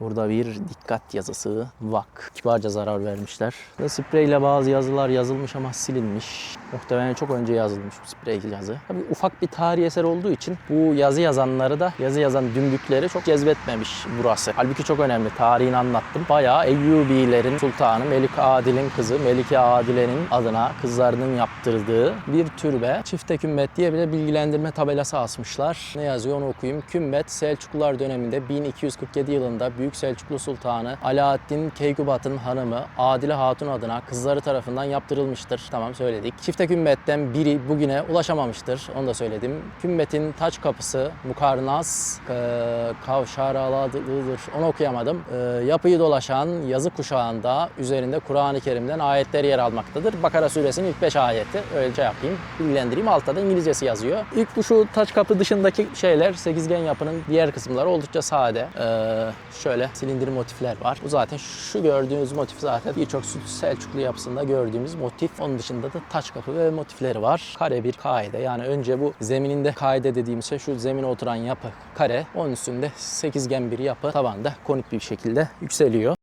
Burada bir dikkat yazısı vak. Kibarca zarar vermişler. Ve spreyle bazı yazılar yazılmış ama silinmiş. Muhtemelen çok önce yazılmış bu sprey yazı. Tabii ufak bir tarihi eser olduğu için bu yazı yazanları da yazı yazan dümbükleri çok cezbetmemiş burası. Halbuki çok önemli. Tarihini anlattım. Bayağı Eyyubilerin sultanı Melik Adil'in kızı Melike Adile'nin adına kızlarının yaptırdığı bir türbe. Çifte kümbet diye bir de bilgilendirme tabelası asmışlar. Ne yazıyor onu okuyayım. Kümbet Selçuklular döneminde 1247 yılında Büyük Selçuklu Sultanı Alaaddin Keykubat'ın hanımı Adile Hatun adına kızları tarafından yaptırılmıştır. Tamam söyledik. Çifte kümbetten biri bugüne ulaşamamıştır. Onu da söyledim. Kümbetin taç kapısı Mukarnas e, Kavşaralıdır. Onu okuyamadım. E, yapıyı dolaşan yazı kuşağında üzerinde Kur'an-ı Kerim'den ayetler yer almaktadır. Bakara suresinin ilk 5 ayeti. Öylece yapayım. Bilgilendireyim. Altta da İngilizcesi yazıyor. İlk bu şu taç kapı dışındaki şeyler sekizgen yapının diğer kısımları oldukça sade. E, şöyle silindir motifler var. Bu zaten şu gördüğünüz motif zaten birçok Selçuklu yapısında gördüğümüz motif. Onun dışında da taç kapı ve motifleri var. Kare bir kaide. Yani önce bu zemininde kaide dediğimiz şey şu zemine oturan yapı kare. Onun üstünde sekizgen bir yapı. Tabanda konik bir şekilde yükseliyor.